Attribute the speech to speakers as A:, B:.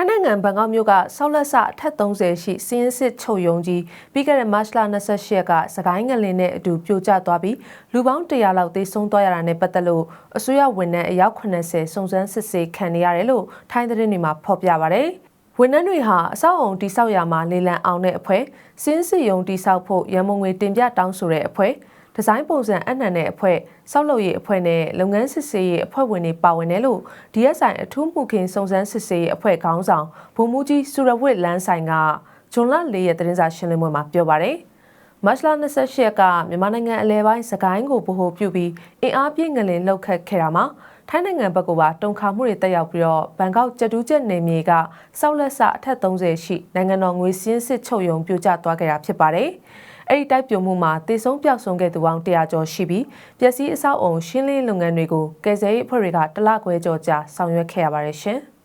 A: ထိုင်းနိုင်ငံဘန်ကောက်မြို့ကဆောက်လက်ဆအထက်30ရှိစီးရင်စစ်ချုပ်ယုံကြီးပြီးခဲ့တဲ့မတ်လ28ရက်ကစကိုင်းငလင်နဲ့အတူပြိုကျသွားပြီးလူပေါင်း100လောက်သေဆုံးသွားရတာနဲ့ပတ်သက်လို့အစိုးရဝန်ထမ်းအယောက်80စုံစမ်းစစ်ဆေးခံနေရတယ်လို့ထိုင်းသတင်းတွေမှာဖော်ပြပါဗျ။ဝန်ထမ်းတွေဟာအဆောက်အုံတိဆောက်ရာမှာလေလံအောင်တဲ့အဖွဲ့စင်းစစ်ယုံတိဆောက်ဖို့ရန်မုံငွေတင်ပြတောင်းဆိုတဲ့အဖွဲ့ ဒီဇိုင်းပုံစံအနှံတဲ့အဖွဲ့စောက်လုပ်ရေးအဖွဲ့နဲ့လုပ်ငန်းစစ်ဆေးရေးအဖွဲ့ဝင်တွေပါဝင်တယ်လို့ DSI အထူးမှုခင်စုံစမ်းစစ်ဆေးရေးအဖွဲ့ခေါင်းဆောင်ဗိုလ်မှူးကြီးစုရဝစ်လန်းဆိုင်ကဂျွန်လ၄ရက်သတင်းစာရှင်းလင်းပွဲမှာပြောပါတယ်မတ်လ28ရက်ကမြန်မာနိုင်ငံအလဲပိုင်းစကိုင်းကိုဗဟိုပြုပြီးအင်အားပြည့်ငလင်လှုပ်ခတ်ခဲ့တာမှာ ထိုင်းနိုင်ငံဘက်ကပါတုံခါမှုတွေတက်ရောက်ပြီးတော့ဘန်ကောက်ကျတူးကျက်နေမြေကစောက်လက်ဆအထက်30ရှိနိုင်ငံတော်ငွေစင်းစစ်ချုပ်ယုံပြိုကျသွားခဲ့တာဖြစ်ပါတယ်။အဲ့ဒီတိုက်ပြုံမှုမှာတေဆုံးပျောက်ဆုံးခဲ့သူပေါင်း100ကျော်ရှိပြီးပျက်စီးအဆောက်အုံရှင်းလင်းလုပ်ငန်းတွေကိုကယ်ဆယ်ရေးအဖွဲ့တွေကတလခွဲကျော်ကြာဆောင်ရွက်ခဲ့ရပါတယ်ရှင်။